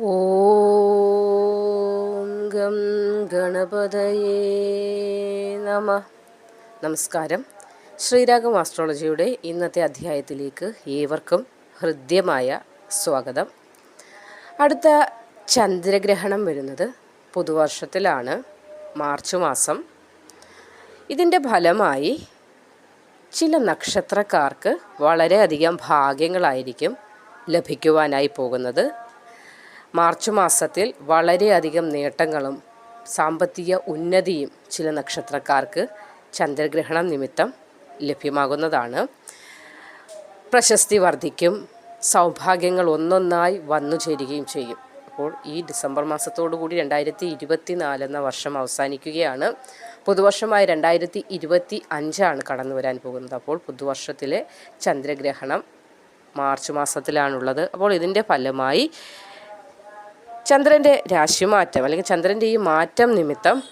ഓം gum ഗണപതയേ നമ. നമസ്കാരം. ശ്രീരാഗം ആസ്ട്രോളജിയുടെ ഇന്നത്തെ അധ്യായത്തിലേക്ക് ഏവർക്കും ഹൃദ്യമായ സ്വാഗതം. അടുത്ത ചന്ദ്രഗ്രഹണം വരുന്നത് പുതുവർഷത്തിലാണ് മാർച്ച് മാസം. ഇതിന്റെ ഫലമായി ചില നക്ഷത്രക്കാർക്ക് വളരെയധികം ഭാഗ്യങ്ങളായിരിക്കും ലഭിക്കുവാനായി പോകുന്നത്. മാർച്ച് മാസത്തിൽ വളരെയധികം നേട്ടങ്ങളും സാമ്പത്തിക ഉന്നതിയും ചില നക്ഷത്രക്കാർക്ക് ചന്ദ്രഗ്രഹണം നിമിത്തം ലഭ്യമാകുന്നതാണ്. പ്രശസ്തി വർദ്ധിക്കും സൗഭാഗ്യങ്ങൾ ഒന്നൊന്നായി വന്നു ചേരുകയും ചെയ്യും. അപ്പോൾ ഈ ഡിസംബർ മാസത്തോടു കൂടി രണ്ടായിരത്തി ഇരുപത്തി നാലെന്ന വർഷം അവസാനിക്കുകയാണ്. പുതുവർഷമായ രണ്ടായിരത്തി ഇരുപത്തി അഞ്ചാണ് കടന്നു വരാൻ പോകുന്നത്. അപ്പോൾ പുതുവർഷത്തിലെ ചന്ദ്രഗ്രഹണം മാർച്ച് മാസത്തിലാണുള്ളത്. അപ്പോൾ ഇതിന്റെ ഫലമായി ചന്ദ്രന്റെ രാശിമാറ്റം അല്ലെങ്കിൽ ചന്ദ്രന്റെ ഈ മാറ്റം നിമിത്തം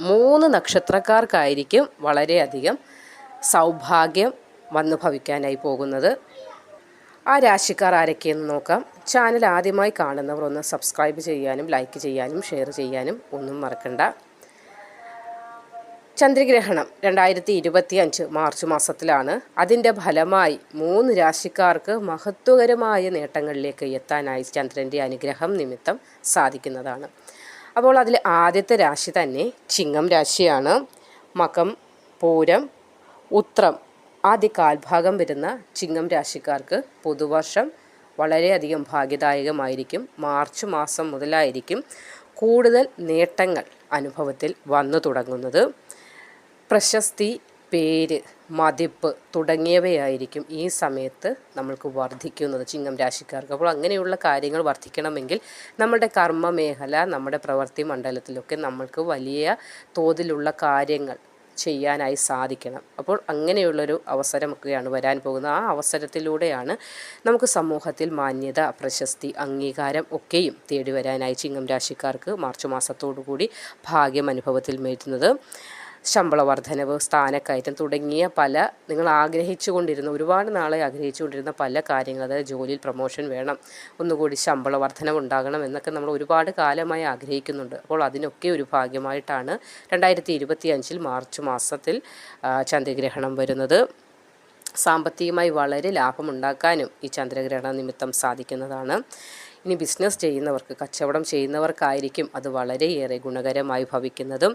മൂന്ന് നക്ഷത്രക്കാർക്കായിരിക്കും വളരെയധികം സൗഭാഗ്യം വന്നു ഭവിക്കാനായി പോകുന്നത്. ആ രാശിക്കാർ ആരൊക്കെയെന്ന് നോക്കാം. ചാനൽ ആദ്യമായി കാണുന്നവർ ഒന്ന് സബ്സ്ക്രൈബ് ചെയ്യാനും ലൈക്ക് ചെയ്യാനും ഷെയർ ചെയ്യാനും ഒന്നും മറക്കണ്ട. ചന്ദ്രഗ്രഹണം രണ്ടായിരത്തി ഇരുപത്തി അഞ്ച് മാർച്ച് മാസത്തിലാണ് അതിന്റെ ഫലമായി മൂന്ന് രാശിക്കാർക്ക് മഹത്വകരമായ നേട്ടങ്ങളിലേക്ക് എത്താനായി ചന്ദ്രന്റെ അനുഗ്രഹം നിമിത്തം സാധിക്കുന്നതാണ്. അപ്പോൾ അതിൽ ആദ്യത്തെ രാശി തന്നെ ചിങ്ങം രാശിയാണ്. മകം പൂരം ഉത്രം ആദ്യ കാൽഭാഗം വരുന്ന ചിങ്ങം രാശിക്കാർക്ക് പുതുവർഷം വളരെയധികം ഭാഗ്യദായകമായിരിക്കും. മാർച്ച് മാസം മുതലായിരിക്കും കൂടുതൽ നേട്ടങ്ങൾ അനുഭവത്തിൽ വന്നു തുടങ്ങുന്നത്. പ്രശസ്തി പേര് മതിപ്പ് തുടങ്ങിയവയായിരിക്കും ഈ സമയത്ത് നമ്മൾക്ക് വർദ്ധിക്കുന്നത് ചിങ്ങം രാശിക്കാർക്ക്. അപ്പോൾ അങ്ങനെയുള്ള കാര്യങ്ങൾ വർദ്ധിക്കണമെങ്കിൽ നമ്മുടെ കർമ്മ മേഖല നമ്മുടെ പ്രവൃത്തി മണ്ഡലത്തിലൊക്കെ നമ്മൾക്ക് വലിയ തോതിലുള്ള കാര്യങ്ങൾ ചെയ്യാനായി സാധിക്കണം. അപ്പോൾ അങ്ങനെയുള്ളൊരു അവസരമൊക്കെയാണ് വരാൻ പോകുന്നത്. ആ അവസരത്തിലൂടെയാണ് നമുക്ക് സമൂഹത്തിൽ മാന്യത പ്രശസ്തി അംഗീകാരം ഒക്കെയും തേടി വരാനായി ചിങ്ങം രാശിക്കാർക്ക് മാർച്ച് മാസത്തോടു കൂടി ഭാഗ്യം അനുഭവത്തിൽ വരുന്നത് ശമ്പള വർധനവ് സ്ഥാനക്കയറ്റം തുടങ്ങിയ പല നിങ്ങൾ ആഗ്രഹിച്ചുകൊണ്ടിരുന്ന ഒരുപാട് നാളെ ആഗ്രഹിച്ചുകൊണ്ടിരുന്ന പല കാര്യങ്ങൾ അതായത് ജോലിയിൽ പ്രൊമോഷൻ വേണം ഒന്നുകൂടി ശമ്പള വർധനവ് ഉണ്ടാകണം എന്നൊക്കെ നമ്മൾ ഒരുപാട് കാലമായി ആഗ്രഹിക്കുന്നുണ്ട്. അപ്പോൾ അതിനൊക്കെ ഒരു ഭാഗ്യമായിട്ടാണ് രണ്ടായിരത്തി ഇരുപത്തി അഞ്ചിൽ മാർച്ച് മാസത്തിൽ ചന്ദ്രഗ്രഹണം വരുന്നത്. സാമ്പത്തികമായി വളരെ ലാഭമുണ്ടാക്കാനും ഈ ചന്ദ്രഗ്രഹണ നിമിത്തം സാധിക്കുന്നതാണ്. ഇനി ബിസിനസ് ചെയ്യുന്നവർക്ക് കച്ചവടം ചെയ്യുന്നവർക്കായിരിക്കും അത് വളരെയേറെ ഗുണകരമായി ഭവിക്കുന്നതും.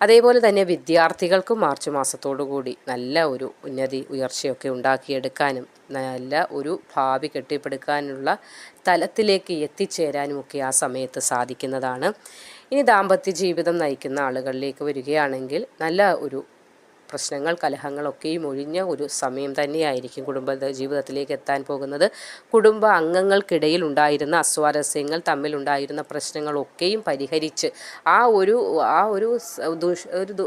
അതേപോലെ തന്നെ വിദ്യാർത്ഥികൾക്കും മാർച്ച് മാസത്തോടു കൂടി നല്ല ഒരു ഉന്നതി ഉയർച്ചയൊക്കെ ഉണ്ടാക്കിയെടുക്കാനും നല്ല ഒരു ഭാവി കെട്ടിപ്പടുക്കാനുള്ള തലത്തിലേക്ക് എത്തിച്ചേരാനും ഒക്കെ ആ സമയത്ത് സാധിക്കുന്നതാണ്. ഇനി ദാമ്പത്യ ജീവിതം നയിക്കുന്ന ആളുകളിലേക്ക് വരികയാണെങ്കിൽ നല്ല ഒരു പ്രശ്നങ്ങൾ കലഹങ്ങളൊക്കെയും ഒഴിഞ്ഞ ഒരു സമയം തന്നെയായിരിക്കും കുടുംബ ജീവിതത്തിലേക്ക് എത്താൻ പോകുന്നത്. കുടുംബ അംഗങ്ങൾക്കിടയിൽ ഉണ്ടായിരുന്ന അസ്വാരസ്യങ്ങൾ തമ്മിലുണ്ടായിരുന്ന പ്രശ്നങ്ങളൊക്കെയും പരിഹരിച്ച് ആ ഒരു ആ ഒരു ദുഷ് ഒരു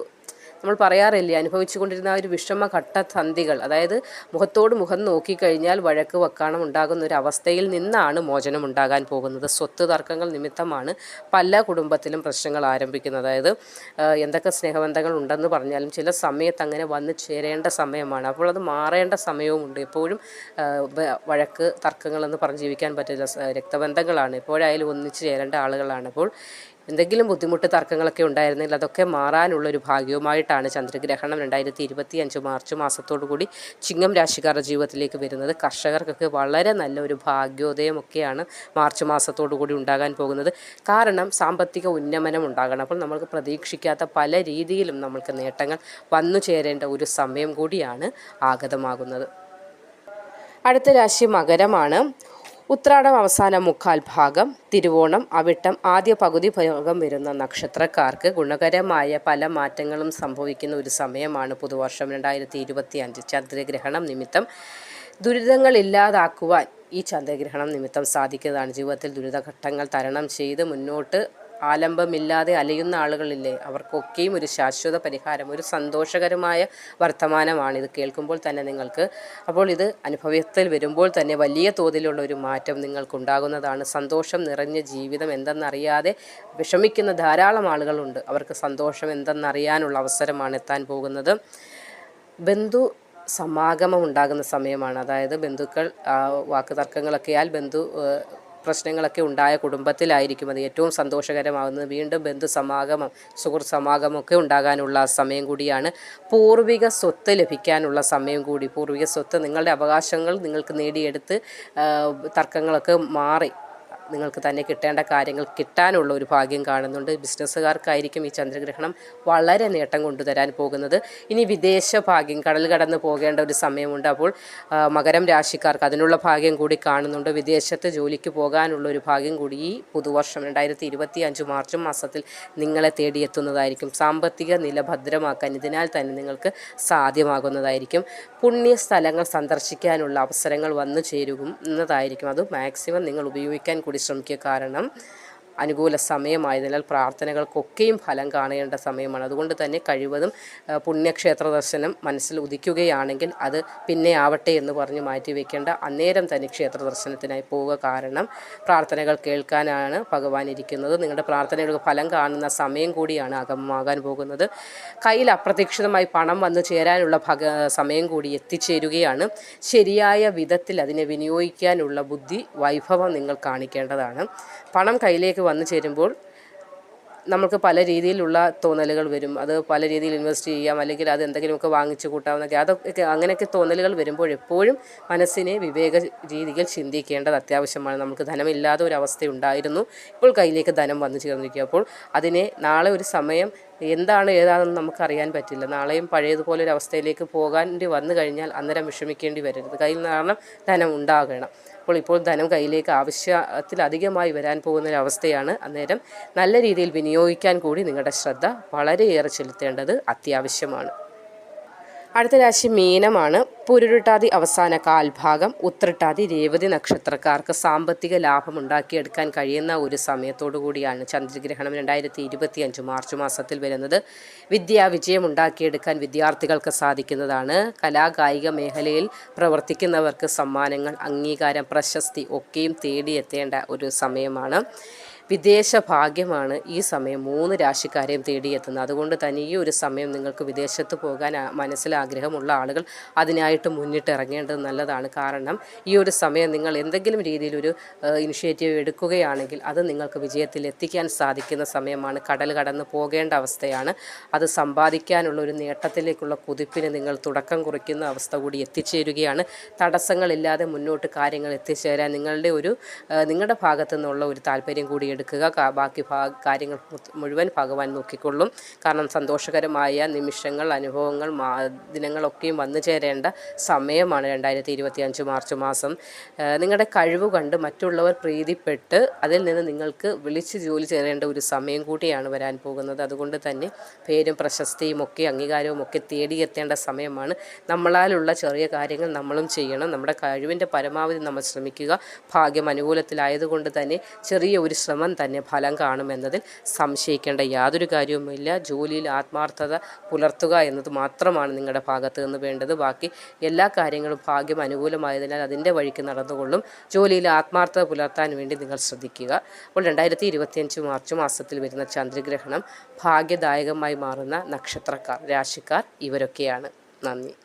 നമ്മൾ പറയാറില്ലേ അനുഭവിച്ചു കൊണ്ടിരുന്ന ആ ഒരു വിഷമഘട്ട സന്ധികൾ അതായത് മുഖത്തോട് മുഖം നോക്കിക്കഴിഞ്ഞാൽ വഴക്ക് വക്കാണം ഉണ്ടാകുന്ന ഒരു അവസ്ഥയിൽ നിന്നാണ് മോചനം ഉണ്ടാകാൻ പോകുന്നത്. സ്വത്ത് തർക്കങ്ങൾ നിമിത്തമാണ് പല കുടുംബത്തിലും പ്രശ്നങ്ങൾ ആരംഭിക്കുന്നത്. അതായത് എന്തൊക്കെ സ്നേഹബന്ധങ്ങൾ ഉണ്ടെന്ന് പറഞ്ഞാലും ചില സമയത്ത് അങ്ങനെ വന്നു ചേരേണ്ട സമയമാണ്. അപ്പോൾ അത് മാറേണ്ട സമയവുമുണ്ട് എപ്പോഴും വഴക്ക് തർക്കങ്ങളെന്ന് പറഞ്ഞ് ജീവിക്കാൻ പറ്റില്ല. രക്തബന്ധങ്ങളാണ്. എപ്പോഴായാലും ഒന്നിച്ചു ചേരേണ്ട ആളുകളാണ്. അപ്പോൾ എന്തെങ്കിലും ബുദ്ധിമുട്ട് തർക്കങ്ങളൊക്കെ ഉണ്ടായിരുന്നെങ്കിൽ അതൊക്കെ മാറാനുള്ളൊരു ഭാഗ്യവുമായിട്ടാണ് ചന്ദ്രഗ്രഹണം രണ്ടായിരത്തി ഇരുപത്തി അഞ്ച് മാർച്ച് മാസത്തോടു കൂടി ചിങ്ങം രാശിക്കാരുടെ ജീവിതത്തിലേക്ക് വരുന്നത്. കർഷകർക്കൊക്കെ വളരെ നല്ലൊരു ഭാഗ്യോദയമൊക്കെയാണ് മാർച്ച് മാസത്തോടു കൂടി ഉണ്ടാകാൻ പോകുന്നത്. കാരണം സാമ്പത്തിക ഉന്നമനം ഉണ്ടാകണം. അപ്പോൾ നമ്മൾക്ക് പ്രതീക്ഷിക്കാത്ത പല രീതിയിലും നമ്മൾക്ക് നേട്ടങ്ങൾ വന്നു ചേരേണ്ട ഒരു സമയം കൂടിയാണ് ആഗതമാകുന്നത്. അടുത്ത രാശി മകരമാണ്. ഉത്രാടം അവസാന മുക്കാൽ ഭാഗം തിരുവോണം അവിട്ടം ആദ്യ പകുതി ഭാഗം വരുന്ന നക്ഷത്രക്കാർക്ക് ഗുണകരമായ പല മാറ്റങ്ങളും സംഭവിക്കുന്ന ഒരു സമയമാണ് പുതുവർഷം രണ്ടായിരത്തി ഇരുപത്തി അഞ്ച് ചന്ദ്രഗ്രഹണം നിമിത്തം. ദുരിതങ്ങൾ ഇല്ലാതാക്കുവാൻ ഈ ചന്ദ്രഗ്രഹണം നിമിത്തം സാധിക്കുന്നതാണ്. ജീവിതത്തിൽ ദുരിതഘട്ടങ്ങൾ തരണം ചെയ്ത് മുന്നോട്ട് ആലംബമില്ലാതെ അലയുന്ന ആളുകളില്ലേ? അവർക്കൊക്കെയും ഒരു ശാശ്വത പരിഹാരം ഒരു സന്തോഷകരമായ വർത്തമാനമാണ്. ഇത് കേൾക്കുമ്പോൾ തന്നെ നിങ്ങൾക്ക് അപ്പോൾ ഇത് അനുഭവത്തിൽ വരുമ്പോൾ തന്നെ വലിയ തോതിലുള്ള ഒരു മാറ്റം നിങ്ങൾക്കുണ്ടാകുന്നതാണ്. സന്തോഷം നിറഞ്ഞ ജീവിതം എന്തെന്നറിയാതെ വിഷമിക്കുന്ന ധാരാളം ആളുകളുണ്ട്. അവർക്ക് സന്തോഷം എന്തെന്നറിയാനുള്ള അവസരമാണ് എത്താൻ പോകുന്നത്. ബന്ധു സമാഗമം ഉണ്ടാകുന്ന സമയമാണ്. അതായത് ബന്ധുക്കൾ വാക്ക് തർക്കങ്ങളൊക്കെയാൽ ബന്ധു പ്രശ്നങ്ങളൊക്കെ ഉണ്ടായ കുടുംബത്തിലായിരിക്കും അത് ഏറ്റവും സന്തോഷകരമാകുന്നത്. വീണ്ടും ബന്ധു സമാഗമം സുഹൃത്ത് സമാഗമൊക്കെ ഉണ്ടാകാനുള്ള സമയം കൂടിയാണ്. പൂർവിക സ്വത്ത് ലഭിക്കാനുള്ള സമയം കൂടി. പൂർവിക സ്വത്ത് നിങ്ങളുടെ അവകാശങ്ങൾ നിങ്ങൾക്ക് നേടിയെടുത്ത് തർക്കങ്ങളൊക്കെ മാറി നിങ്ങൾക്ക് തന്നെ കിട്ടേണ്ട കാര്യങ്ങൾ കിട്ടാനുള്ള ഒരു ഭാഗ്യം കാണുന്നുണ്ട്. ബിസിനസ്സുകാർക്കായിരിക്കും ഈ ചന്ദ്രഗ്രഹണം വളരെ നേട്ടം കൊണ്ടുതരാൻ പോകുന്നത്. ഇനി വിദേശ ഭാഗ്യം കടൽ കടന്ന് പോകേണ്ട ഒരു സമയമുണ്ട്. അപ്പോൾ മകരം രാശിക്കാർക്ക് അതിനുള്ള ഭാഗ്യം കൂടി കാണുന്നുണ്ട്. വിദേശത്ത് ജോലിക്ക് പോകാനുള്ള ഒരു ഭാഗ്യം കൂടി ഈ പുതുവർഷം രണ്ടായിരത്തി ഇരുപത്തി അഞ്ച് മാർച്ച് മാസത്തിൽ നിങ്ങളെ തേടിയെത്തുന്നതായിരിക്കും. സാമ്പത്തിക നില ഭദ്രമാക്കാൻ ഇതിനാൽ തന്നെ നിങ്ങൾക്ക് സാധ്യമാകുന്നതായിരിക്കും. പുണ്യ സ്ഥലങ്ങൾ സന്ദർശിക്കാനുള്ള അവസരങ്ങൾ വന്നു ചേരും എന്നതായിരിക്കും അത് മാക്സിമം നിങ്ങൾ ഉപയോഗിക്കാൻ കൂടി ശ്രമിക്കുക കാരണം അനുകൂല സമയമായതിനാൽ പ്രാർത്ഥനകൾക്കൊക്കെയും ഫലം കാണേണ്ട സമയമാണ്. അതുകൊണ്ട് തന്നെ കഴിവതും പുണ്യക്ഷേത്ര ദർശനം മനസ്സിൽ ഉദിക്കുകയാണെങ്കിൽ അത് പിന്നെ ആവട്ടെ എന്ന് പറഞ്ഞ് മാറ്റി വെക്കേണ്ട അന്നേരം തന്നെ ക്ഷേത്ര ദർശനത്തിനായി പോവുക. കാരണം പ്രാർത്ഥനകൾ കേൾക്കാനാണ് ഭഗവാൻ ഇരിക്കുന്നത്. നിങ്ങളുടെ പ്രാർത്ഥനകൾക്ക് ഫലം കാണുന്ന സമയം കൂടിയാണ് അകമാകാൻ പോകുന്നത്. കയ്യിൽ അപ്രതീക്ഷിതമായി പണം വന്നു ചേരാനുള്ള ഭഗ സമയം കൂടി എത്തിച്ചേരുകയാണ്. ശരിയായ വിധത്തിൽ അതിനെ വിനിയോഗിക്കാനുള്ള ബുദ്ധി വൈഭവം നിങ്ങൾ കാണിക്കേണ്ടതാണ്. പണം കയ്യിലേക്ക് വന്നു ചേരുമ്പോൾ നമുക്ക് പല രീതിയിലുള്ള തോന്നലുകൾ വരും. അത് പല രീതിയിൽ ഇൻവെസ്റ്റ് ചെയ്യാം. അല്ലെങ്കിൽ അത് എന്തെങ്കിലുമൊക്കെ വാങ്ങിച്ചു കൂട്ടാവുന്നൊക്കെ അതൊക്കെ അങ്ങനെയൊക്കെ തോന്നലുകൾ വരുമ്പോൾ എപ്പോഴും മനസ്സിനെ വിവേക രീതിയിൽ ചിന്തിക്കേണ്ടത് അത്യാവശ്യമാണ്. നമുക്ക് ധനമില്ലാത്ത ഒരു അവസ്ഥ ഉണ്ടായിരുന്നു. ഇപ്പോൾ കയ്യിലേക്ക് ധനം വന്നു ചേർന്നിരിക്കുക അപ്പോൾ അതിനെ നാളെ ഒരു സമയം എന്താണ് ഏതാണെന്ന് നമുക്കറിയാൻ പറ്റില്ല. നാളെയും പഴയതുപോലെ ഒരു അവസ്ഥയിലേക്ക് പോകാൻ വന്നു കഴിഞ്ഞാൽ അന്നേരം വിഷമിക്കേണ്ടി വരരുത്. കയ്യിൽ കാരണം ധനം ഉണ്ടാകണം. അപ്പോൾ ഇപ്പോൾ ധനം കയ്യിലേക്ക് ആവശ്യത്തിലധികമായി വരാൻ പോകുന്ന ഒരു അവസ്ഥയാണ് അന്നേരം നല്ല രീതിയിൽ വിനിയോഗിക്കാൻ കൂടി നിങ്ങളുടെ ശ്രദ്ധ വളരെയേറെ ചെലുത്തേണ്ടത് അത്യാവശ്യമാണ്. അടുത്ത രാശി മീനമാണ്. പുരുരുട്ടാതി അവസാന കാൽഭാഗം. ഉത്രട്ടാതി രേവതി നക്ഷത്രക്കാർക്ക് സാമ്പത്തിക ലാഭം ഉണ്ടാക്കിയെടുക്കാൻ കഴിയുന്ന ഒരു സമയത്തോടു കൂടിയാണ് ചന്ദ്രഗ്രഹണം രണ്ടായിരത്തി ഇരുപത്തി അഞ്ച് മാർച്ച് മാസത്തിൽ വരുന്നത്. വിദ്യാ വിജയം ഉണ്ടാക്കിയെടുക്കാൻ വിദ്യാർത്ഥികൾക്ക് സാധിക്കുന്നതാണ്. കലാകായിക മേഖലയിൽ പ്രവർത്തിക്കുന്നവർക്ക് സമ്മാനങ്ങൾ അംഗീകാരം പ്രശസ്തി ഒക്കെയും തേടിയെത്തേണ്ട ഒരു സമയമാണ്. വിദേശ ഭാഗ്യമാണ് ഈ സമയം മൂന്ന് രാശിക്കാരെയും തേടിയെത്തുന്നത്. അതുകൊണ്ട് തന്നെ ഈ ഒരു സമയം നിങ്ങൾക്ക് വിദേശത്ത് പോകാൻ മനസ്സിൽ ആഗ്രഹമുള്ള ആളുകൾ അതിനായിട്ട് മുന്നിട്ടിറങ്ങേണ്ടത് നല്ലതാണ്. കാരണം ഈ ഒരു സമയം നിങ്ങൾ എന്തെങ്കിലും രീതിയിൽ ഒരു ഇനിഷ്യേറ്റീവ് എടുക്കുകയാണെങ്കിൽ അത് നിങ്ങൾക്ക് വിജയത്തിൽ എത്തിക്കാൻ സാധിക്കുന്ന സമയമാണ്. കടൽ കടന്ന് പോകേണ്ട അവസ്ഥയാണ്. അത് സമ്പാദിക്കാനുള്ള ഒരു നേട്ടത്തിലേക്കുള്ള കുതിപ്പിന് നിങ്ങൾ തുടക്കം കുറിക്കുന്ന അവസ്ഥ കൂടി എത്തിച്ചേരുകയാണ്. തടസ്സങ്ങളില്ലാതെ മുന്നോട്ട് കാര്യങ്ങൾ എത്തിച്ചേരാൻ നിങ്ങളുടെ ഒരു നിങ്ങളുടെ ഭാഗത്തു നിന്നുള്ള ഒരു താല്പര്യം കൂടി എടുക്കുക. ബാക്കി കാര്യങ്ങൾ മുഴുവൻ ഭഗവാൻ നോക്കിക്കൊള്ളും. കാരണം സന്തോഷകരമായ നിമിഷങ്ങൾ അനുഭവങ്ങൾ ദിനങ്ങളൊക്കെയും വന്നു ചേരേണ്ട സമയമാണ് രണ്ടായിരത്തി ഇരുപത്തി അഞ്ച് മാർച്ച് മാസം. നിങ്ങളുടെ കഴിവ് കണ്ട് മറ്റുള്ളവർ പ്രീതിപ്പെട്ട് അതിൽ നിന്ന് നിങ്ങൾക്ക് വിളിച്ച് ജോലി ചേരേണ്ട ഒരു സമയം കൂടിയാണ് വരാൻ പോകുന്നത്. അതുകൊണ്ട് തന്നെ പേരും പ്രശസ്തിയും ഒക്കെ അംഗീകാരവും ഒക്കെ തേടിയെത്തേണ്ട സമയമാണ്. നമ്മളാലുള്ള ചെറിയ കാര്യങ്ങൾ നമ്മളും ചെയ്യണം. നമ്മുടെ കഴിവിന്റെ പരമാവധി നമ്മൾ ശ്രമിക്കുക. ഭാഗ്യം അനുകൂലത്തിലായതുകൊണ്ട് തന്നെ ചെറിയ ഒരു ശ്രമം തന്നെ ഫലം കാണുമെന്നതിൽ സംശയിക്കേണ്ട യാതൊരു കാര്യവുമില്ല. ജോലിയിൽ ആത്മാർത്ഥത പുലർത്തുക എന്നത് മാത്രമാണ് നിങ്ങളുടെ ഭാഗത്ത് നിന്ന് വേണ്ടത്. ബാക്കി എല്ലാ കാര്യങ്ങളും ഭാഗ്യം അനുകൂലമായതിനാൽ അതിന്റെ വഴിക്ക് നടന്നുകൊള്ളും. ജോലിയിൽ ആത്മാർത്ഥത പുലർത്താൻ വേണ്ടി നിങ്ങൾ ശ്രദ്ധിക്കുക. അപ്പോൾ രണ്ടായിരത്തി ഇരുപത്തിയഞ്ച് മാർച്ച് മാസത്തിൽ വരുന്ന ചന്ദ്രഗ്രഹണം ഭാഗ്യദായകമായി മാറുന്ന നക്ഷത്രക്കാർ രാശിക്കാർ ഇവരൊക്കെയാണ്. നന്ദി.